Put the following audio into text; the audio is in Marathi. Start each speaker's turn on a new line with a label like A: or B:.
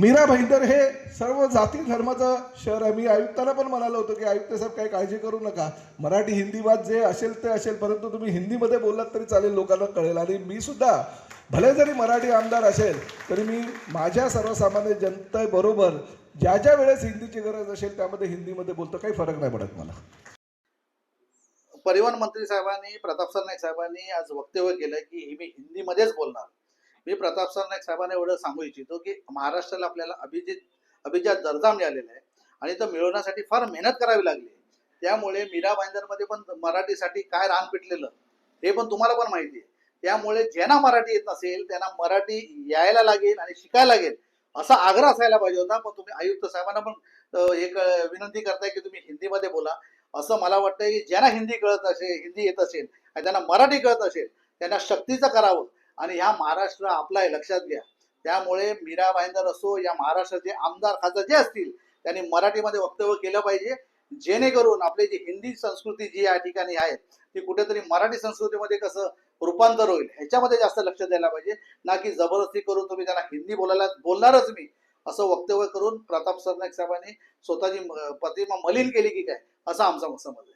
A: मीरा भाईंदर हे सर्व जाती धर्माचं शहर आहे. मी आयुक्तांना पण म्हणालो होतो की आयुक्त साहेब काही काळजी करू नका. मराठी हिंदी वाद जे असेल ते असेल परंतु तुम्ही हिंदीमध्ये बोललात तरी चालेल लोकांना कळेल. आणि मी सुद्धा भले जरी मराठी आमदार असेल तरी मी माझ्या सर्वसामान्य जनतेबरोबर ज्या ज्या वेळेस हिंदीची गरज असेल त्यामध्ये हिंदीमध्ये बोलतो. काही फरक नाही पडत मला.
B: परिवहन मंत्री साहेबांनी प्रताप सरनाईक साहेबांनी आज वक्तव्य केलं की मी हिंदीमध्येच बोलणार. मी प्रताप सरनाईक साहेबांना एवढं सांगू इच्छितो की महाराष्ट्राला आपल्याला अभिजित अभिजात दर्जा मिळालेला आहे आणि तो मिळवण्यासाठी फार मेहनत करावी लागली त्यामुळे मीरा भाईंदरमध्ये पण मराठीसाठी काय रान पिटलेलं हे पण तुम्हाला पण माहिती आहे. त्यामुळे ज्यांना मराठी येत नसेल त्यांना मराठी यायला लागेल आणि शिकायला लागेल असा आग्रह असायला पाहिजे होता. पण तुम्ही आयुक्त साहेबांना पण एक विनंती करताय की तुम्ही हिंदीमध्ये बोला. असं मला वाटतं की ज्यांना हिंदी कळत असेल हिंदी येत असेल आणि त्यांना मराठी कळत असेल त्यांना शक्तीचं करावं. आणि ह्या महाराष्ट्र आपला आहे लक्षात घ्या. त्यामुळे मीरा भाईंदर असो या महाराष्ट्राचे आमदार खासदार जे असतील त्यांनी मराठीमध्ये वक्तव्य केलं पाहिजे. जेणेकरून आपली जी हिंदी संस्कृती जी या ठिकाणी आहे ती कुठेतरी मराठी संस्कृतीमध्ये कसं रूपांतर होईल ह्याच्यामध्ये जास्त लक्ष द्यायला पाहिजे. ना की जबरदस्ती करून तुम्ही त्यांना हिंदी बोलायला बोलणारच मी असं वक्तव्य करून प्रताप सरनाईक साहेबांनी स्वतःची प्रतिमा मलिन केली की काय असं आमचा समज आहे.